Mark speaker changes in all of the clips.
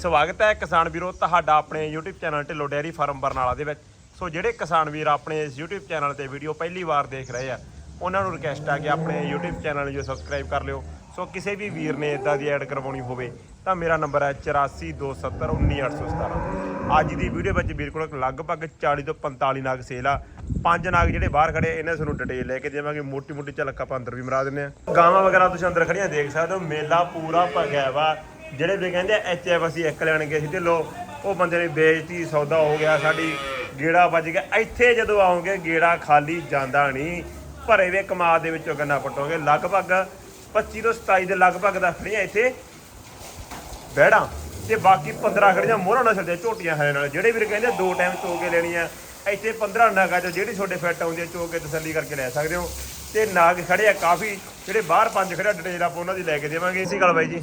Speaker 1: ਸਵਾਗਤ ਹੈ ਕਿਸਾਨ ਵੀਰੋ ਤੁਹਾਡਾ ਆਪਣੇ YouTube channel Dhillon dairy farm Barnala ਦੇ ਵਿੱਚ। ਸੋ ਜਿਹੜੇ ਕਿਸਾਨ ਵੀਰ ਆਪਣੇ ਇਸ YouTube ਚੈਨਲ ਤੇ ਵੀਡੀਓ ਪਹਿਲੀ ਵਾਰ ਦੇਖ ਰਹੇ ਆ, ਉਹਨਾਂ ਨੂੰ ਰਿਕਵੈਸਟ ਆ ਕਿ ਆਪਣੇ YouTube ਚੈਨਲ ਨੂੰ ਜੋ ਸਬਸਕ੍ਰਾਈਬ ਕਰ ਲਿਓ। ਸੋ ਕਿਸੇ ਵੀ ਵੀਰ ਨੇ ਇਦਾਂ ਦੀ ਐਡ ਕਰਵਾਉਣੀ ਹੋਵੇ, ਤਾਂ ਮੇਰਾ ਨੰਬਰ ਹੈ 8427191817 ਅੱਜ ਦੀ ਵੀਡੀਓ ਵਿੱਚ ਵੀਰ ਕੋਲ ਲਗਭਗ 40 ਤੋਂ 45 ਨਾਗ ਸੇਲ ਆ। ਪੰਜ ਨਾਗ ਜਿਹੜੇ ਬਾਹਰ ਖੜੇ ਇਹਨਾਂ ਸਾਨੂੰ ਡਿਟੇਲ ਲੈ ਕੇ ਦੇਵਾਂਗੇ। ਮੋਟੀ ਮੋਟੀ ਝਲਕ ਆਪਾਂ ਅੰਦਰ ਵੀ ਮਰਾ ਦਿੰਨੇ ਆ। ਗਾਵਾਂ ਵਗੈਰਾ ਤੁਸੀਂ ਅੰਦਰ ਖੜੀਆਂ ਦੇਖ ਸਕਦੇ ਹੋ। ਮੇਲਾ ਪੂਰਾ ਭਗਿਆ ਵਾ। ਜਿਹੜੇ ਵੀ ਕਹਿੰਦੇ ਐਚ ਐਫ ਅਸੀਂ ਇੱਕ ਲੈਣ ਗਏ ਸੀ ਢਿੱਲੋ, ਉਹ ਬੰਦੇ ਨੇ ਬੇਇੱਜ਼ਤੀ, ਸੌਦਾ ਹੋ ਗਿਆ, ਸਾਡੀ ਗੇੜਾ ਵੱਜ ਗਿਆ। ਇੱਥੇ ਜਦੋਂ ਆਉਂਗੇ, ਗੇੜਾ ਖਾਲੀ ਜਾਂਦਾ ਨਹੀਂ। ਭਰੇ ਵੇ ਕਮਾਦ ਦੇ ਵਿੱਚੋਂ ਗੰਨਾ ਪਟੋਗੇ ਲਗਭਗ 25 ਤੋਂ 27 ਦੇ ਲਗਭਗ ਦਾ ਖੜੀਆਂ ਇੱਥੇ। ਬਹਿੜਾਂ ਤੇ ਬਾਕੀ 15 ਖੜੀਆਂ ਮੋਹਰਾਂ ਨਾਲ ਛੱਡੇ ਝੋਟੀਆਂ ਹੈ ਨਾਲ। ਜਿਹੜੇ ਵੀਰ ਕਹਿੰਦੇ ਦੋ ਟਾਈਮ ਚੋ ਕੇ ਲੈਣੀ ਆ ਇੱਥੇ 15 ਨਾਗਾ ਚੋਂ ਜਿਹੜੀ ਤੁਹਾਡੇ ਫਿੱਟ ਆਉਂਦੀ ਹੈ ਚੋ ਕੇ ਤਸੱਲੀ ਕਰਕੇ ਲੈ ਸਕਦੇ ਹੋ। ਤੇ ਨਾਗ ਖੜੇ ਆ ਕਾਫੀ ਜਿਹੜੇ ਬਾਹਰ ਪੰਜ ਖੜਿਆ ਡਿਟੇਲ ਆਪਾਂ ਉਹਨਾਂ ਦੀ ਲੈ ਕੇ ਦੇਵਾਂਗੇ। ਇਸੀ ਗੱਲ ਬਾਈ ਜੀ।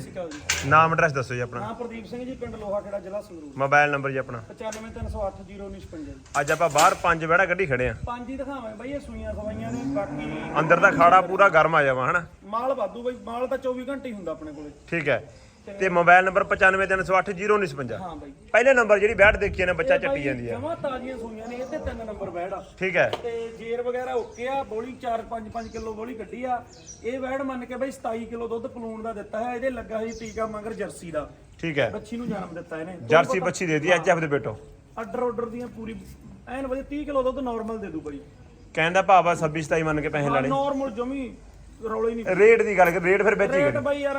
Speaker 1: ਨਾਮ ਐਡਰੈਸ ਦੱਸੋ ਜੀ ਆਪਣਾ।
Speaker 2: ਨਾਮ ਪ੍ਰਦੀਪ ਸਿੰਘ ਜੀ ਪਿੰਡ ਲੋਹਾ ਖੇੜਾ ਜ਼ਿਲ੍ਹਾ ਸੰਗਰੂਰ।
Speaker 1: ਮੋਬਾਈਲ ਨੰਬਰ ਜੀ ਆਪਣਾ।
Speaker 2: 9530801955 ਜੀ।
Speaker 1: ਅੱਜ ਆਪਾਂ ਬਾਹਰ ਪੰਜ ਬਹਿੜਾ ਗੱਡੀ ਖੜੇ ਆ।
Speaker 2: ਪੰਜ ਹੀ ਦਿਖਾਵਾਂ ਬਈ ਇਹ ਸੂਈਆਂ ਸਵਾਈਆਂ ਨੇ ਬਾਕੀ
Speaker 1: ਅੰਦਰ ਦਾ ਖਾੜਾ ਪੂਰਾ ਗਰਮ ਆ ਜਾਵਾ ਹਨਾ?
Speaker 2: ਮਾਲ ਵਾਧੂ ਬਈ ਮਾਲ ਤਾਂ 24 ਘੰਟੇ ਹੀ ਹੁੰਦਾ ਆਪਣੇ ਕੋਲੇ।
Speaker 1: ਠੀਕ ਹੈ। ਤੇ ਮੋਬਾਈਲ ਨੰਬਰ 9530801955
Speaker 2: ਹਾਂ ਬਈ
Speaker 1: ਪਹਿਲੇ ਨੰਬਰ ਜਿਹੜੀ ਬੈਠ ਦੇਖੀ ਨੇ ਬੱਚਾ ਚੱਟੀ ਜਾਂਦੀ ਹੈ
Speaker 2: ਜਮਾ ਤਾਜ਼ੀਆਂ ਸੂਈਆਂ ਨੇ ਇਹ ਤੇ ਤਿੰਨ ਨੰਬਰ ਆ।
Speaker 1: ਠੀਕ ਹੈ।
Speaker 2: ਤੇ ਜੇਰ ਵਗੈਰਾ ਓਕੇ ਆ ਬੋਲੀ 4 5 5 ਕਿਲੋ ਬੋਲੀ ਕੱਢੀ ਆ। ਇਹ ਵੈੜ ਮੰਨ ਕੇ ਬਈ 27 ਕਿਲੋ ਦੁੱਧ ਪਲੂਣ ਦਾ ਦਿੱਤਾ ਹੈ ਇਹਦੇ ਲੱਗਾ ਸੀ ਟੀਕਾ ਮਗਰ ਜਰਸੀ ਦਾ।
Speaker 1: ਠੀਕ ਹੈ।
Speaker 2: ਬੱਚੀ ਨੂੰ ਜਨਮ ਦਿੱਤਾ ਇਹਨੇ।
Speaker 1: ਜਰਸੀ ਬੱਚੀ ਦੇ ਦੀ ਐਚ ਐਫ ਦੇ ਬੇਟੋ।
Speaker 2: ਆਰਡਰ ਆਰਡਰ ਦੀਆਂ ਪੂਰੀ ਐਨ ਵਧੀਆ 30 ਕਿਲੋ ਦੁੱਧ ਨਾਰਮਲ ਦੇ ਦੂ ਬਈ।
Speaker 1: ਕਹਿੰਦਾ ਭਾਵਾ 26 27 ਮੰਨ ਕੇ ਪੈਸੇ ਲੈਣੇ
Speaker 2: ਨਾਰਮਲ ਜਮੀ। ਰੌਲੇ ਨਹੀਂ
Speaker 1: ਰੇਟ ਦੀ ਗੱਲ ਕਰ ਰੇਟ ਫਿਰ ਵਿੱਚ ਹੀ
Speaker 2: ਰੇਟ
Speaker 1: ਕਰੀ
Speaker 2: ਬਈ ਯਾਰ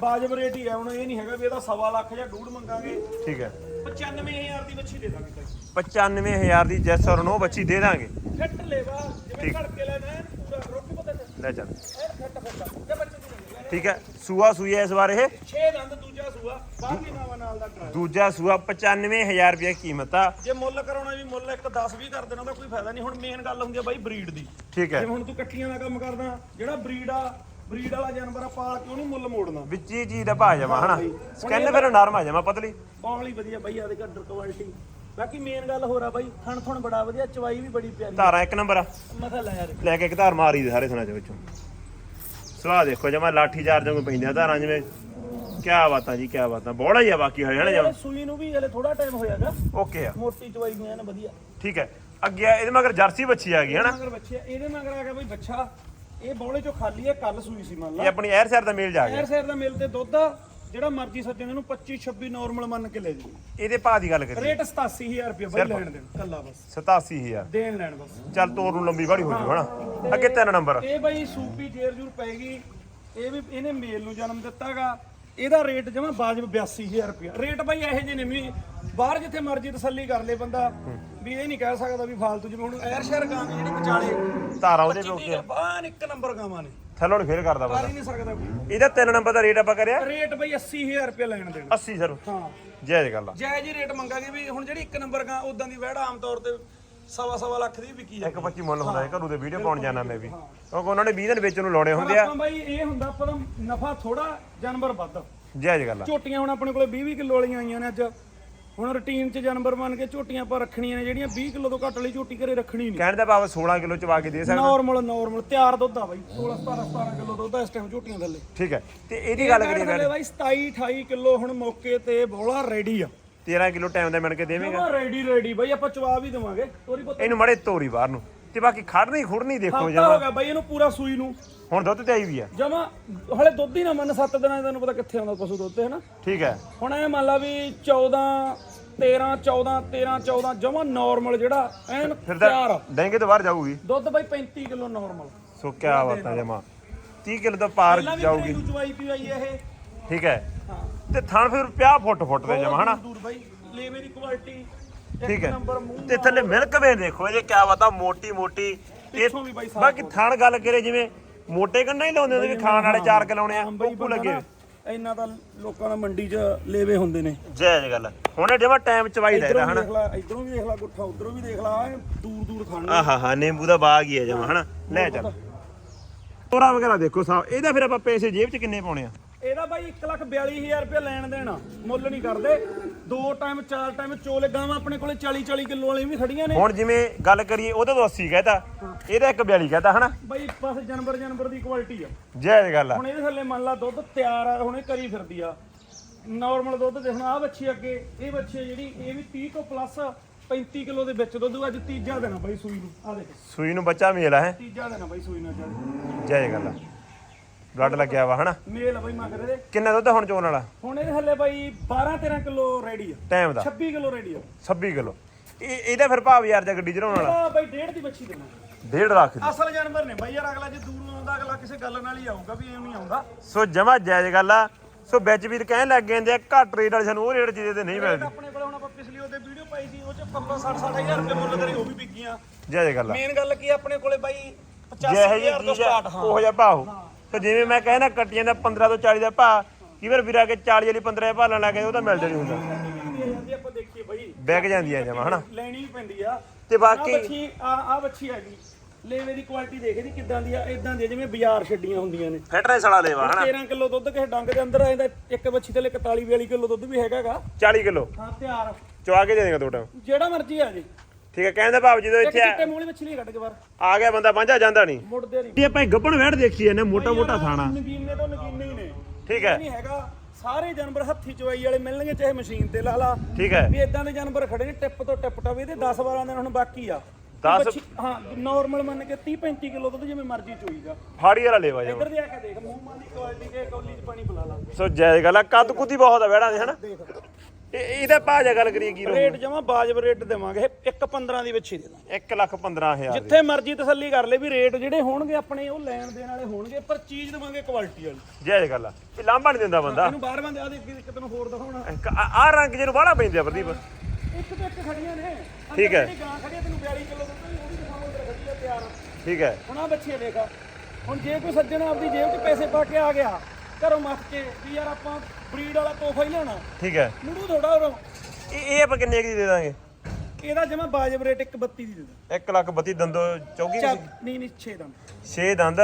Speaker 2: ਬਾਜਬ ਰੇਟ ਹੀ ਆ ਹੁਣ ਇਹ ਨਹੀਂ ਹੈਗਾ ਵੀ ਇਹਦਾ ਸਵਾ ਲੱਖ ਜਾਂ ਡੂਢ ਮੰਗਾਂਗੇ।
Speaker 1: ਠੀਕ ਹੈ।
Speaker 2: 95000 ਦੀ ਬੱਚੀ ਦੇ ਦਾਂਗੇ ਭਾਈ
Speaker 1: 95000 ਦੀ ਜੈਸ ਔਰ ਨੋ ਬੱਚੀ ਦੇ ਦਾਂਗੇ।
Speaker 2: ਫਿੱਟ ਲੈਵਾ ਜਿਵੇਂ ਘੜਕੇ ਲੈਣਾ ਐਨ ਪੂਰਾ ਰੁੱਕ ਪਤਾ
Speaker 1: ਲੈ ਚੱਲ।
Speaker 2: ਐਨ ਫਿੱਟ ਫਿੱਟ ਜੇ ਬੱਚੇ ਦੀ
Speaker 1: ਠੀਕ ਹੈ ਸੂਆ ਸੂਈ ਹੈ ਇਸ ਵਾਰ ਇਹ?
Speaker 2: 6 ਦੰਦ ਦੂਜਾ ਸੂਆ ਬਾਕੀ ਨਾਵਾ ਨਾਲ ਦਾ ਕਰਾਇਆ।
Speaker 1: ਦੂਜਾ ਸੂਆ 95000 ਰੁਪਏ ਕੀਮਤ ਆ।
Speaker 2: ਜੇ ਮੁੱਲ ਕਰਾਉਣਾ ਵੀ ਮੁੱਲ ਇੱਕ 10 20 ਕਰ ਦੇਣਾ ਤਾਂ ਕੋਈ ਫਾਇਦਾ ਨਹੀਂ। ਹੁਣ ਮੇਨ ਗੱਲ ਹੁੰਦੀ ਆ ਬਾਈ ਬਰੀਡ ਦੀ।
Speaker 1: ਠੀਕ ਹੈ।
Speaker 2: ਜਿਵੇਂ ਹੁਣ ਤੂੰ ਇਕੱਠੀਆਂ ਦਾ ਕੰਮ ਕਰਦਾ ਜਿਹੜਾ ਬਰੀਡ ਆ ਬਰੀਡ ਵਾਲਾ ਜਾਨਵਰ ਆ ਪਾਲ ਕੇ ਉਹਨੂੰ ਮੁੱਲ ਮੋੜਨਾ।
Speaker 1: ਵਿੱਚ ਹੀ ਚੀਜ਼ ਦਾ ਭਾ ਜਾਵਾ ਹਨਾ। ਸਕੈਨ ਫਿਰ ਨਰਮ ਆ ਜਾਵਾ ਪਤਲੀ।
Speaker 2: ਪਾਲੀ ਵਧੀਆ ਬਾਈ ਆ ਦੇ ਕੱਡਰ ਕੁਆਲਿਟੀ ਬਾਕੀ ਮੇਨ ਗੱਲ ਹੋਰ ਆ ਬਾਈ ਥਣ ਥਣ ਬੜਾ ਵਧੀਆ ਚਵਾਈ ਵੀ ਬੜੀ ਪਿਆਰੀ।
Speaker 1: ਧਾਰਾ ਇੱਕ ਨੰਬਰ ਆ।
Speaker 2: ਮੈਂ ਕਿਹਾ ਲੈ ਯਾਰ
Speaker 1: ਲੈ ਕੇ ਇੱਕ ਧਾਰ ਮਾਰੀ ਦੇ ਸਾਰੇ ਸੁਣਾ ਦੇ ਵਿੱਚੋਂ। ਸਵਾਹ ਦੇਖੋ ਜਮਾ ਲਾਠੀ ਚਾਰ ਜੰਗ ਪੈਂਦੇ ਆ ਧਾਰਾਂ ਜਿਵੇਂ ਕਿਆ ਬਾਤਾਂ ਜੀ ਕਿਆ ਬਾਤਾਂ। ਬੋੜਾ ਹੀ ਆ ਬਾਕੀ ਹਲੇ ਹਲੇ
Speaker 2: ਇਹ ਸੂਈ ਨੂੰ ਵੀ ਹਲੇ ਥੋੜਾ ਟਾਈਮ ਹੋਇਆਗਾ।
Speaker 1: ਓਕੇ ਆ।
Speaker 2: ਮੋਟੀ ਚਵਾਈ ਨੂੰ ਐਨ ਵਧੀਆ।
Speaker 1: ਠੀਕ ਹੈ। ਅੱਗੇ ਇਹਦੇ ਮਗਰ ਜਰਸੀ ਬੱਚੀ ਆ ਗਈ ਹਨਾ?
Speaker 2: ਮਗਰ ਬੱਚੇ ਇਹਦੇ ਮਗਰ ਆ ਗਿਆ ਬਈ ਬੱਚਾ ਇਹ ਬੌਲੇ ਚੋਂ ਖਾਲੀ ਹੈ ਕੱਲ ਸੂਈ ਸੀ ਮੰਨ
Speaker 1: ਇਹ
Speaker 2: ਲਾ
Speaker 1: ਆਪਣੀ ਐਰ ਸੈਰ ਦਾ ਮੇਲ ਜਾ ਗਿਆ।
Speaker 2: ਐਰ ਸੈਰ ਦਾ ਮਿਲ ਤੇ ਦੁੱਧ ਆ, ਜਿਹੜਾ ਮਰਜ਼ੀ ਸੱਜਣ ਨੂੰ 25 26 ਨਾਰਮਲ ਮੰਨ ਕੇ ਲੈ ਜੀ
Speaker 1: ਇਹਦੇ ਭਾਅ ਦੀ ਗੱਲ ਕਰੀ
Speaker 2: ਰੇਟ 87000 ਰੁਪਏ ਬਈ ਲੈਣ ਦੇਣ ਕੱਲਾ ਬਸ।
Speaker 1: 87000
Speaker 2: ਦੇਣ ਲੈਣ ਬਸ।
Speaker 1: ਚੱਲ ਤੋਰ ਨੂੰ ਲੰਬੀ ਬਾੜੀ ਹੋ ਜੂ ਹਨਾ? ਅੱਗੇ ਤਿੰਨ ਨੰਬਰ।
Speaker 2: ਇਹ ਬਈ ਸੂਪੀ ਜੇਰ ਜੂਰ ਪੈਗੀ ਇਹ ਵੀ ਇਹਨੇ ਮੇਲ ਨੂੰ ਜਨਮ ਦਿੱਤਾਗਾ। ਇਹਦਾ ਰੇਟ ਜਮਾ ਬਾਜਬ 82000 ਰੁਪਏ ਰੇਟ ਬਈ ਇਹੋ ਜਿਹੇ ਨੇ ਵੀ ਬਾਹਰ ਜਿੱਥੇ ਮਰਜ਼ੀ ਤਸੱਲੀ ਕਰ ਲੇ ਬੰਦਾ ਵੀ ਇਹ ਨਹੀਂ ਕਹਿ ਸਕਦਾ ਵੀ ਫਾਲਤੂ ਜਿਵੇਂ ਹੁਣ ਐਰ ਸ਼ਹਿਰ ਗਾਂ ਜਿਹੜੀ ਵਿਚਾਲੇ
Speaker 1: ਧਾਰਾ ਉਹਦੇ ਵੀ
Speaker 2: 25
Speaker 1: ਓਕੇ ਆ।
Speaker 2: ਬਾਹਰ ਇੱਕ ਨੰਬਰ ਗਾਵਾਂ ਨੇ।
Speaker 1: ਥੱਲੋਂ ਫੇਰ ਕਰਦਾ
Speaker 2: ਕਰ
Speaker 1: ਬੰਦਾ।
Speaker 2: ਹੀ ਨਹੀਂ ਸਕਦਾ ਕੋਈ।
Speaker 1: ਇਹਦਾ ਤਿੰਨ ਨੰਬਰ ਦਾ ਰੇਟ ਆਪਾਂ ਕਰਿਆ।
Speaker 2: ਰੇਟ ਬਈ 80000 ਰੁਪਏ ਲੈਣ ਦੇਣ।
Speaker 1: 80 ਸਰ
Speaker 2: ਹਾਂ।
Speaker 1: ਜਾਇਜ਼ ਗੱਲ ਆ।
Speaker 2: ਜਾਇਜ਼ ਹੀ ਰੇਟ ਮੰਗਾਂਗੇ ਵੀ ਹੁਣ ਜਿਹੜੀ ਇੱਕ ਨੰਬਰ ਗਾਂ ਉਦਾਂ ਦੀ ਵਹਿੜਾ ਆਮ ਤੌਰ ਤੇ ਸਵਾ ਸਵਾ ਲੱਖ ਦੀ ਵਿਕੀ ਜਾਂਦੀ
Speaker 1: ਇੱਕ 25 ਮੁੱਲ ਹੁੰਦਾ ਹੈ। ਘਰੂ ਦੇ ਵੀਡੀਓ ਪਾਉਣ ਜਾਣਾ ਮੈਂ ਵੀ। ਕਿਉਂਕਿ ਉਹਨਾਂ ਨੇ 20 ਦਿਨ ਵੇਚਣ ਨੂੰ ਲਾਉਣੇ ਹੁੰਦੇ ਆ।
Speaker 2: ਆਪਾਂ ਬਾਈ ਇਹ ਹੁੰਦਾ ਆਪਾਂ ਨਫਾ ਥੋੜਾ ਜਾਨਵਰ ਵੱਧ।
Speaker 1: ਜਾਇਜ਼ ਗੱਲ ਆ।
Speaker 2: ਝੋਟੀਆਂ ਹੁਣ ਆਪਣੇ ਕੋਲੇ 20 20 ਕਿਲੋ ਵਾਲੀਆਂ ਆਈਆਂ ਨੇ ਅੱਜ। ਹੁਣ ਰੁਟੀਨ 'ਚ ਜਾਨਵਰ ਮੰਨ ਕੇ ਝੋਟੀਆਂ ਆਪਾਂ ਰੱਖਣੀਆਂ ਨੇ ਜਿਹੜੀਆਂ 20 ਕਿਲੋ ਤੋਂ ਘੱਟ ਵਾਲੀ ਝੋਟੀ ਘਰੇ ਰੱਖਣੀ ਨਹੀਂ।
Speaker 1: ਕਹਿਣ ਦਾ ਭਾਵ 16 ਕਿਲੋ ਚਵਾ ਕੇ ਦੇ ਸਕਦਾ।
Speaker 2: ਨਾਰਮਲ ਨਾਰਮਲ ਤਿਆਰ ਦੁੱਧ ਆ ਬਾਈ। 16 17 17 ਕਿਲੋ ਦੁੱਧ ਆ ਇਸ ਟਾਈਮ ਝੋਟੀਆਂ ਥੱਲੇ।
Speaker 1: ਠੀਕ ਹੈ। ਤੇ ਇਹਦੀ ਗੱਲ ਕਰੀਏ
Speaker 2: ਥੱਲੇ ਬਾਈ 27 28 ਕਿਲੋ ਹੁਣ ਮੌਕੇ ਤੇ ਬੋਲਾ ਰੈਡੀ ਆ।
Speaker 1: 13 ਕਿਲੋ ਟਾਈਮ ਦਾ ਮਿਣ ਕੇ ਦੇਵੇਂਗਾ।
Speaker 2: ਜਮਾ ਰੈਡੀ ਰੈਡੀ ਬਾਈ ਆਪਾਂ ਚਵਾ ਵੀ ਦੇਵਾਂਗੇ। ਤੋਰੀ ਪੁੱਤ।
Speaker 1: ਇਹਨੂੰ ਮੜੇ ਤੋਰੀ ਬਾਹਰ ਨੂੰ। ਤੇ ਬਾਕੀ ਖੜਨੀ ਖੁੜਨੀ ਦੇਖੋ
Speaker 2: ਹਫਤਾ
Speaker 1: ਜਮਾ।
Speaker 2: ਹੋ ਗਿਆ ਬਾਈ ਇਹਨੂੰ ਪੂਰਾ ਸੂਈ ਨੂੰ।
Speaker 1: ਹੁਣ ਦੁੱਧ ਤੇ ਆਈ ਵੀ ਆ।
Speaker 2: ਜਮਾ ਹਲੇ ਦੁੱਧ ਹੀ ਨਾ ਮੰਨ 7 ਦਿਨਾਂ ਦਾ ਤੈਨੂੰ ਪਤਾ ਕਿੱਥੇ ਆਉਂਦਾ ਪਸ਼ੂ ਦੁੱਧ ਹੈ ਨਾ?
Speaker 1: ਠੀਕ ਹੈ।
Speaker 2: ਹੁਣ ਇਹ ਮੰਨ ਲਾ ਵੀ 14 13 14 13 14 ਜਮਾ ਨਾਰਮਲ ਜਿਹੜਾ ਐਨ
Speaker 1: ਫਿਰ ਤਾਂ
Speaker 2: ਤਿਆਰ।
Speaker 1: ਡੈਂਗੇ ਤੋਂ ਬਾਹਰ ਜਾਊਗੀ।
Speaker 2: ਦੁੱਧ ਬਾਈ 35 ਕਿਲੋ ਨਾਰਮਲ
Speaker 1: ਸੋ ਕਿਆ ਬਾਤਾਂ ਜਮਾ। 30 ਕਿਲੋ ਤੋਂ ਪਾਰ
Speaker 2: ਪਹਿਲਾਂ ਵੀ
Speaker 1: ਜਾਊਗੀ।
Speaker 2: ਘਰੇਲੂ ਚਵਾਈ ਪੀ ਆਈ ਇਹ।
Speaker 1: ਠੀਕ ਹੈ।
Speaker 2: ਹਾਂ।
Speaker 1: ਤੇ ਥਣ ਫਿਰ 50 ਫੁੱਟ ਫੁੱਟ ਦੇ ਜਮਾ ਹਨਾ?
Speaker 2: ਦੂਰ ਦੂਰ ਬਾਈ ਲੇਵੇ ਦੀ ਕੁਆਲਿਟੀ
Speaker 1: ਠੀਕ ਹੈ। ਤੇ ਥੱਲੇ ਮਿਲਕ ਵੇ ਦੇਖੋ ਇਹਦੇ ਕਿਆ ਬਾਤਾਂ ਮੋਟੀ ਮੋਟੀ।
Speaker 2: ਪਿੱਛੋਂ ਵੀ ਬਾਈ ਸਾਫ਼
Speaker 1: ਬਾਕੀ ਥਣ ਗੱਲ ਕਰੇ ਜਿਵੇਂ ਮੋਟੇ ਕੰਨਾਂ ਹੀ ਲਾਉਂਦੇ ਹੁੰਦੇ ਵੀ ਖਾਣ ਵਾਲੇ ਚਾਰ ਕੇ ਲਾਉਣੇ ਆ ਕੋਕੂ ਲੱਗੇ
Speaker 2: ਇੰਨਾ ਤਾਂ ਲੋਕਾਂ ਦਾ ਮੰਡੀ 'ਚ ਲੇਵੇ ਹੁੰਦੇ ਨੇ।
Speaker 1: ਜੈ ਜੈ ਗੱਲ ਹੁਣ ਇਹ ਜਮਾ ਟਾਈਮ ਚਵਾਈ ਦਾ ਇਹਦਾ
Speaker 2: ਇਧਰੋਂ ਵੀ
Speaker 1: ਹਨਾ?
Speaker 2: ਇਧਰੋਂ ਵੀ ਦੇਖ ਲੈ ਗੁੱਠਾ ਉਧਰੋਂ ਵੀ ਦੇਖ ਲੈ ਦੂਰ ਦੂਰ ਖਾਣ
Speaker 1: ਆਹਾ ਹਾ ਨਿੰਬੂ ਦਾ ਬਾਗ ਹੀ ਹੈ ਜਮਾ ਹਨਾ? ਲੈ ਚੱਲ। ਤੋਰਾ ਵਗੈਰਾ ਦੇਖੋ ਸਾਹ ਇਹਦਾ ਫਿਰ ਆਪਾਂ ਪੈਸੇ ਜੇਬ 'ਚ ਕਿੰਨੇ ਪਾਉਣੇ ਆ?
Speaker 2: ਇਹਦਾ ਬਾਈ 142000 ਰੁਪਏ ਲੈਣ ਦੇਣਾ ਮੁੱਲ ਨਹੀਂ ਕਰਦੇ। ਦੋ ਟਾਈਮ ਚਾਰ ਟਾਈਮ ਚੋਲੇ ਗਾਵਾਂ ਆਪਣੇ ਕੋਲੇ 40 40 ਕਿਲੋ ਵਾਲੀਆਂ ਵੀ ਖੜੀਆਂ ਨੇ।
Speaker 1: ਹੁਣ ਜਿਵੇਂ ਗੱਲ ਕਰੀਏ ਉਹਦਾ ਤਾਂ 80 ਕਹਤਾ ਇਹਦਾ ਇੱਕ 42 ਕਹਤਾ ਹਨਾ?
Speaker 2: ਬਾਈ ਬਸ ਜਨਵਰ ਜਨਵਰ ਦੀ ਕੁਆਲਿਟੀ ਆ।
Speaker 1: ਜੈ ਜੈ ਗੱਲ ਆ।
Speaker 2: ਹੁਣ ਇਹਦੇ ਥੱਲੇ ਮੰਨ ਲਾ ਦੁੱਧ ਤਿਆਰ ਆ ਹੁਣੇ ਕਰੀ ਫਿਰਦੀ ਆ। ਨਾਰਮਲ ਦੁੱਧ ਦੇ ਹੁਣ ਆ ਬੱਚੀ ਅੱਗੇ ਇਹ ਬੱਚੀ ਆ ਜਿਹੜੀ ਇਹ ਵੀ 30 ਤੋਂ ਪਲੱਸ 35 ਕਿਲੋ ਦੇ ਵਿੱਚ ਦੁੱਧ ਅੱਜ ਤੀਜਾ ਆ ਬਾਈ ਸੂਈ ਨੂੰ। ਆ ਦੇਖ।
Speaker 1: ਸੂਈ ਨੂੰ ਬੱਚਾ ਮੇਲਾ ਹੈ?
Speaker 2: ਤੀਜਾ ਆ ਬਾਈ ਸੂਈ ਨੂੰ ਅੱਜ।
Speaker 1: ਜੈ ਗੱਲ ਆ। ਬਲੱਡ ਲੱਗਿਆ ਵਾ ਹਨਾ?
Speaker 2: ਮੇਲ ਆ ਬਾਈ ਮਗਰ ਇਹਦੇ।
Speaker 1: ਕਿੰਨਾ ਦੁੱਧ ਹੁਣ ਚੋਣ ਵਾਲਾ?
Speaker 2: ਹੁਣ ਇਹਦੇ ਹੱਲੇ ਬਾਈ 12 13 ਕਿਲੋ ਰੈਡੀ ਆ।
Speaker 1: ਟਾਈਮ ਦਾ।
Speaker 2: 26 ਕਿਲੋ ਰੈਡੀ ਆ।
Speaker 1: 26 ਕਿਲੋ। ਇਹ ਇਹਦਾ ਫਿਰ ਭਾਵ ਯਾਰ ਜਾਂ ਗੱਡੀ ਚੜਾਉਣ ਵਾਲਾ?
Speaker 2: ਆ ਬਾਈ ਡੇਢ ਦੀ ਬੱਚੀ ਦੇਣਾ।
Speaker 1: ਡੇਢ ਲੱਖ ਦੀ।
Speaker 2: ਅਸਲ ਜਾਨਵਰ ਨੇ ਬਾਈ ਯਾਰ ਅਗਲਾ ਜੇ ਦੂਰੋਂ ਆਉਂਦਾ ਅਗਲਾ ਕਿਸੇ ਗੱਲ ਨਾਲ ਹੀ ਆਊਗਾ ਵੀ ਐਵੇਂ ਨਹੀਂ ਆਉਂਦਾ।
Speaker 1: ਸੋ ਜਮਾ ਜਾਇਜ਼ ਗੱਲ ਆ। ਸੋ ਵਿੱਚ ਵੀਰ ਕਹਿਣ ਲੱਗ ਜਾਂਦੇ ਆ ਘੱਟ ਰੇਟ ਵਾਲੇ ਸਾਨੂੰ ਉਹ ਰੇਟ ਜਿਹਦੇ ਤੇ ਨਹੀਂ ਮਿਲਦੀ।
Speaker 2: ਆਪਣੇ ਕੋਲ ਹੁਣ ਆਪਾਂ ਪਿਛਲੀ ਉਹਦੇ ਵੀਡੀਓ ਪਾਈ ਸੀ ਉਹ ਚ 50 60 60000 ਰੁਪਏ ਮੁੱਲ ਕਰੀ ਉਹ ਵੀ ਵਿਕੀਆਂ
Speaker 1: ਜਾਇਜ਼ ਗੱਲ ਆ।
Speaker 2: ਮੇਨ ਗੱਲ ਕੀ ਆਪਣੇ ਕੋਲੇ ਬਾਈ
Speaker 1: ਜਿਹੇ
Speaker 2: 85000
Speaker 1: ਜੀ
Speaker 2: ਤੋਂ ਸਟਾਰਟ ਹਾਂ।
Speaker 1: ਉਹ ਜਿਹਾ ਭਾਅ ਸੋ ਜਿਵੇਂ ਮੈਂ ਕਹਿੰਦਾ ਕੱਟੀਆਂ ਦਾ 15 ਤੋਂ 40 ਦਾ ਭਾਅ ਕਈ ਵਾਰ ਵੀਰਾ ਕੇ 40 ਵਾਲੀ 15 ਦਾ ਭਾਅ ਲੈਣ ਲੱਗੇ ਉਹ ਤਾਂ ਮਿਲਦਾ ਨਹੀਂ ਹੁੰਦਾ।
Speaker 2: ਜਾਂਦੀ ਆਪਾਂ ਦੇਖੀਏ ਬਾਈ
Speaker 1: ਵਿਕ ਜਾਂਦੀਆਂ ਜਮਾ ਹਨਾ?
Speaker 2: ਲੈਣੀ ਪੈਂਦੀ ਆ।
Speaker 1: ਤੇ ਬਾਕੀ
Speaker 2: ਆ ਬੱਚੀ ਆ ਆ ਬੱਚੀ ਹੈਗੀ। ਲੇਵੇ ਦੀ ਕੁਆਲਿਟੀ ਦੇਖ ਇਹਦੀ ਕਿੱਦਾਂ ਦੀ ਆ ਇਦਾਂ ਦੀ ਆ ਜਿਵੇਂ ਬਾਜ਼ਾਰ ਛੱਡੀਆਂ ਹੁੰਦੀਆਂ ਨੇ।
Speaker 1: ਫਿਟਨੈਸ ਵਾਲਾ ਲੈਵਾ ਹਨਾ?
Speaker 2: 13 ਕਿਲੋ ਦੁੱਧ ਕਿਸੇ ਡੰਗ ਦੇ ਅੰਦਰ ਆ ਜਾਂਦਾ ਇੱਕ ਬੱਚੀ ਤੇ 41 42 ਕਿਲੋ ਦੁੱਧ ਵੀ ਹੈਗਾਗਾ।
Speaker 1: 40 ਕਿਲੋ?
Speaker 2: ਹਾਂ ਤਿਆਰ।
Speaker 1: ਚਵਾ ਕੇ ਦੇ ਦੇਗਾ ਦੋ ਟਾਈਮ।
Speaker 2: ਜਿਹੜਾ ਮਰਜ਼ੀ ਆ ਜੀ।
Speaker 1: ਠੀਕ ਹੈ ਕਹਿੰਦਾ ਭਾਵ ਜਦੋਂ ਇੱਥੇ
Speaker 2: ਚਿੱਟੇ ਮੂਲੀ ਮੱਛਲੀ ਕੱਢ ਕੇ ਬਾਹਰ।
Speaker 1: ਆ ਗਿਆ ਬੰਦਾ ਵਾਂਝਾ ਜਾਂਦਾ ਨਹੀਂ।
Speaker 2: ਮੁੜਦੇ ਨਹੀਂ।
Speaker 1: ਇਹ ਆਪਾਂ ਗੱਪਣ ਵੈੜ ਦੇਖੀ ਜਾਂਦੇ ਮੋਟਾ ਮੋਟਾ ਥਾਣਾ।
Speaker 2: ਨਗੀਨੇ ਤੋਂ ਨਗੀਨੇ ਹੀ ਨੇ।
Speaker 1: ਠੀਕ
Speaker 2: ਇਹ
Speaker 1: ਹੈ।
Speaker 2: ਨਹੀਂ ਹੈਗਾ ਸਾਰੇ ਜਾਨਵਰ ਹੱਥੀ ਚਵਾਈ ਵਾਲੇ ਮਿਲਣਗੇ ਚਾਹੇ ਮਸ਼ੀਨ ਤੇ ਲਾ ਲਾ।
Speaker 1: ਠੀਕ ਹੈ।
Speaker 2: ਵੀ ਇਦਾਂ ਦੇ ਜਾਨਵਰ ਖੜੇ ਨੇ ਟਿਪ ਤੋਂ ਟਿਪ ਟਪ ਇਹਦੇ 10 12 ਦਿਨ ਹੁਣ ਬਾਕੀ ਆ।
Speaker 1: ਦਸ-
Speaker 2: ਬੱਚੀ- ਹਾਂ ਨਾਰਮਲ ਮੰਨ ਕੇ 30 35 ਕਿਲੋ ਦੁੱਧ ਜਿਵੇਂ ਮਰਜ਼ੀ ਚੋਈਗਾ ਫਾੜੀ
Speaker 1: ਵਾਲਾ ਲੈਵਾ ਜਮਾ
Speaker 2: ਇੱਧਰ ਦੇ ਆ ਕੇ ਦੇਖ ਮੂੰਹ ਮਾਂ ਦੀ ਕੁਆਲਿਟੀ ਕੇ ਕੌਲੀ 'ਚ ਪਾਣੀ ਪਿਲਾ ਲਾ।
Speaker 1: ਸੋ ਜਾਇਜ਼ ਗੱਲ ਆ ਕੱਦ ਕੁੱਦੀ ਬਹੁਤ ਆ ਵੈੜਾਂ ਦੇ ਹਨਾ?
Speaker 2: ਦੇਖ।
Speaker 1: ਇਹ ਇਹਦਾ ਭਾਅ ਜਾ ਗੱਲ ਕਰੀਏ ਕੀ
Speaker 2: ਰੇਟ ਜਮਾ ਬਾਜਬ ਰੇਟ ਦੇਵਾਂਗੇ। 1 15 ਦੀ ਵਿੱਚੀ ਦੇ ਦਾਂਗੇ।
Speaker 1: 1 ਲੱਖ 15000
Speaker 2: ਜਿੱਥੇ ਮਰਜ਼ੀ ਤਸੱਲੀ ਕਰ ਲੈ ਵੀ ਰੇਟ ਜਿਹੜੇ ਹੋਣਗੇ ਆਪਣੇ ਉਹ ਲੈਣ ਦੇਣ ਵਾਲੇ ਹੋਣਗੇ ਪਰ ਚੀਜ਼ ਦੇਵਾਂਗੇ ਕੁਆਲਿਟੀ ਵਾਲੀ।
Speaker 1: ਜਾਇਜ਼ ਗੱਲ ਆ। ਇਹ ਲਾਂਭਾ ਨਹੀਂ ਦਿੰਦਾ ਬੰਦਾ।
Speaker 2: ਇਹਨੂੰ ਬਾਹਰ ਬੰਦੇ ਆ ਦੇ ਇੱਕ ਤੈਨੂੰ ਹੋਰ ਦਿਖਾਉਣਾ।
Speaker 1: ਇੱਕ ਆ ਆਹ ਰੰਗ ਜਿਹਨੂੰ ਬਾਹਲਾ ਪੈਂਦੇ ਆ ਪ੍ਰਦੀਪ
Speaker 2: ਇੱਕ ਤੋਂ ਇੱਕ ਖੜੀਆਂ ਨੇ। ਅੰਦਰ
Speaker 1: ਠੀਕ ਹੈ।
Speaker 2: ਜਿਹੜੀ ਗਾਂ ਖੜੀ ਤੈਨੂੰ 42 ਕਿਲੋ ਦੁੱਧ ਉਹ ਵੀ ਦਿਖਾਵਾਂ ਉਧਰ ਖੜੀ ਤਿਆਰ।
Speaker 1: ਠੀਕ ਹੈ।
Speaker 2: ਹੁਣ ਆ ਬੱਚੇ ਦੇਖ ਹੁਣ ਜੇ ਕੋਈ ਸੱਜਣ ਆਪਦੀ ਜੇਬ 'ਚ ਪੈਸੇ ਪਾ ਕੇ ਆ ਗਿਆ ਘਰੋਂ ਮੱਥ ਕੇ ਵੀ ਯਾਰ ਆਪਾਂ ਬਰੀਡ ਵਾਲਾ ਤੋਹਫਾ ਹੀ ਲੈਣਾ
Speaker 1: ਠੀਕ ਹੈ।
Speaker 2: ਮੁੜੂ ਥੋੜਾ ਉਰੋਂ।
Speaker 1: ਇਹ ਇਹ ਆਪਾਂ ਕਿੰਨੇ ਕੁ ਦੀ ਦੇ ਦਾਂਗੇ?
Speaker 2: ਇਹਦਾ ਜਮਾ ਬਾਜਬ ਰੇਟ 132 ਦੀ ਦੇ ਦੇ
Speaker 1: 1 ਲੱਖ 32 ਦੰਦੋ
Speaker 2: ਚੱਲ ਨਹੀਂ ਨਹੀਂ 6 ਦਾ
Speaker 1: 6 ਦੰਦ।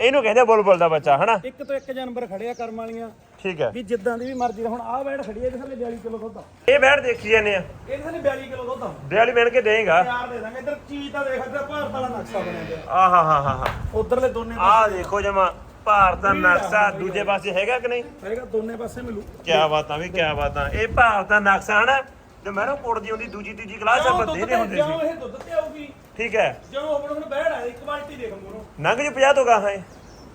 Speaker 1: ਇਹਨੂੰ ਕਹਿੰਦੇ ਆ ਬੁਲਬੁਲ ਦਾ ਬੱਚਾ ਹਨਾ?
Speaker 2: ਇੱਕ ਤੋਂ ਇੱਕ ਜਾਨਵਰ ਖੜੇ ਆ ਕਰਮ ਵਾਲੀਆਂ।
Speaker 1: ਠੀਕ ਹੈ।
Speaker 2: ਵੀ ਜਿੱਦਾਂ ਦੀ ਵੀ ਮਰਜ਼ੀ ਦਾ। ਹੁਣ ਆਹ ਬੈੜ ਖੜੀ ਆ ਇਹਦੇ ਥੱਲੇ 42 ਕਿਲੋ ਦੁੱਧ ਆ।
Speaker 1: ਇਹ ਬੈੜ ਦੇਖੀ ਜਾਂਦੇ ਆ।
Speaker 2: ਇਹਦੇ ਥੱਲੇ 42 ਕਿਲੋ ਦੁੱਧ ਆ।
Speaker 1: 42 ਮਿਣ ਕੇ ਦੇਗਾ
Speaker 2: ਤਿਆਰ ਦੇ ਦਾਂਗੇ। ਇੱਧਰ ਚੀਜ਼ ਤਾਂ ਦੇਖ ਇੱਧਰ ਭਾਰਤ ਵਾਲਾ ਨਕਸ਼ਾ ਬਣਿਆ ਪਿਆ।
Speaker 1: ਆ ਹਾ ਹਾ ਹਾ ਹਾ
Speaker 2: ਉਧਰਲੇ ਦੋਨੇ
Speaker 1: ਆ ਦੇਖੋ ਜਮਾ। ਭਾਰਤ ਦਾ ਨਕਸ਼ਾ ਦੂਜੇ ਪਾਸੇ ਹੈਗਾ ਕਿ ਨਹੀਂ?
Speaker 2: ਹੈਗਾ ਦੋਨੇ ਪਾਸੇ ਮਿਲੂ।
Speaker 1: ਕਿਆ ਬਾਤਾਂ ਵੀ ਕਿਆ ਬਾਤਾਂ। ਇਹ ਭਾਰਤ ਦਾ ਨਕਸ਼ਾ ਹਨਾ ਤੇ ਮੈਨੂੰ ਕੋੜ ਦੀ ਹੁੰਦੀ ਦੂਜੀ ਤੀਜੀ ਕਲਾਸ
Speaker 2: ਜਿਉਂ
Speaker 1: ਬੰਦੇ ਦੇ ਹੁੰਦੇ ਸੀ।
Speaker 2: ਇਹ ਦੁੱਧ ਤੇ ਆਊਗੀ
Speaker 1: ਠੀਕ ਹੈ।
Speaker 2: ਜਿਉਂ ਹੁਣ ਹੁਣ ਬੈੜ ਆ ਕੁਆਲਿਟੀ ਦੇਖ ਮੂਰੋਂ
Speaker 1: ਨੰਗ ਜੀ 50 ਤੋਂ ਗਾਹਾਂ ਇਹ।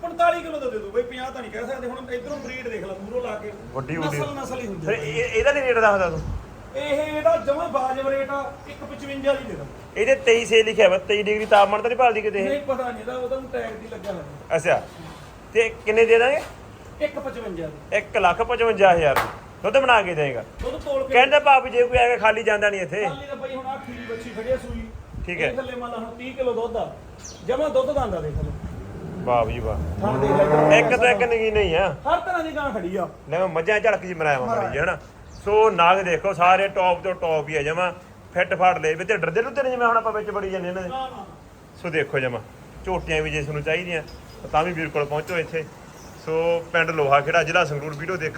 Speaker 2: 45 ਕਿਲੋ ਦਾ ਦੇ ਦੂ ਬਈ 50 ਤਾਂ ਨਹੀਂ ਕਹਿ ਸਕਦੇ। ਹੁਣ ਇਧਰੋਂ ਬਰੀਡ ਦੇਖ ਲੈ ਮੂਰੋਂ ਲਾ ਕੇ।
Speaker 1: ਵੱਡੀ ਵੱਡੀ।
Speaker 2: ਨਸਲ ਨਸਲ ਹੀ ਹੁੰਦੀ
Speaker 1: ਫਿਰ ਇਹ- ਇਹਦਾ ਨਹੀਂ ਰੇਟ ਦੱਸਦਾ ਤੂੰ?
Speaker 2: ਇਹ ਇਹਦਾ ਜਮਾ ਬਾਜਬ ਰੇਟ ਆ 155 ਦੀ ਦੇ ਦਾਂ
Speaker 1: ਇਹਦੇ 23 ਸੇ ਲਿਖਿਆ ਵਾ 23 ਡਿਗਰੀ ਤਾਪਮਾਨ ਤਾਂ ਨਹੀਂ ਭਾਲਦੀ ਕਿਤੇ ਇਹ?
Speaker 2: ਨਹੀਂ ਪਤਾ ਨਹੀਂ ਇਹਦਾ ਉਹਦਾ ਟੈਗ ਦੀ ਲੱਗਾ ਹੋਇਆ।
Speaker 1: ਅੱਛਾ। ਤੇ ਕਿੰਨੇ ਦੇ ਦਾਂਗੇ?
Speaker 2: 155 ਦੀ।
Speaker 1: 1 ਲੱਖ 55000 ਦੁੱਧ ਬਣਾ ਕੇ ਦੇਗਾ
Speaker 2: ਦੁੱਧ ਤੋਲ ਕੇ।
Speaker 1: ਕਹਿੰਦਾ ਭਾਪ ਜੇ ਕੋਈ ਆ ਕੇ ਖਾਲੀ ਜਾਂਦਾ ਨਹੀਂ ਇੱਥੇ।
Speaker 2: ਖਾਲੀ ਦਾ ਬਈ ਹੁਣ ਆ ਖੀਰੀ ਬੱਚੀ ਖੜੀ ਆ ਸੂਈ।
Speaker 1: ਠੀਕ ਹੈ।
Speaker 2: ਇਹ ਥੱਲੇ ਮੰਨ ਲਾ ਹੁਣ 30 ਕਿਲੋ ਦੁੱਧ ਆ। ਜਮਾ ਦੁੱਧ ਦੰਦਾ ਦੇਖ। ਲਓ
Speaker 1: ਵਾਹ ਵੀ ਵਾਹ।
Speaker 2: ਥਣ ਦੇਖ ਲੈ ਇੱਧਰ।
Speaker 1: ਇੱਕ ਤੋਂ ਇੱਕ ਨਗੀ ਨਹੀਂ ਆ।
Speaker 2: ਹਰ ਤਰ੍ਹਾਂ ਦੀ ਗਾਂ ਖੜੀ ਆ।
Speaker 1: ਲੈ ਮੱਝਾਂ ਝੜਕ ਜੀ ਮਰਾਇਆ ਮਾਰੀ ਜੀ ਹਨਾ। ਸੋ ਨਾਗ ਦੇਖੋ ਸਾਰੇ ਟੌਪ ਤੋਂ ਟੌਪ ਹੀ ਆ ਜਮਾ। ਫਿੱਟ ਫਾੜ ਲੈ ਵੀ ਤੇ ਡਰਦੇ ਨੂੰ ਤੇ ਜਿਵੇਂ ਹੁਣ ਆਪਾਂ ਵਿੱਚ ਬੜੀ ਜਾਂਦੇ ਇਹਨਾਂ ਦੇ
Speaker 2: ਨਾ ਨਾ।
Speaker 1: ਸੋ ਦੇਖੋ ਜਮਾ। ਝੋਟੀਆਂ ਵੀ ਜੇ ਤੁਹਾਨੂੰ ਚਾਹੀਦੀਆਂ। ਤਾਂ ਵੀ ਵੀਰ ਕੋਲ ਪਹੁੰਚੋ ਇੱਥੇ। ਸੋ ਪਿੰਡ ਲੋਹਾ ਖੇੜਾ ਜ਼ਿਲ੍ਹਾ ਸੰਗਰੂਰ ਵੀਡੀਓ ਦੇਖ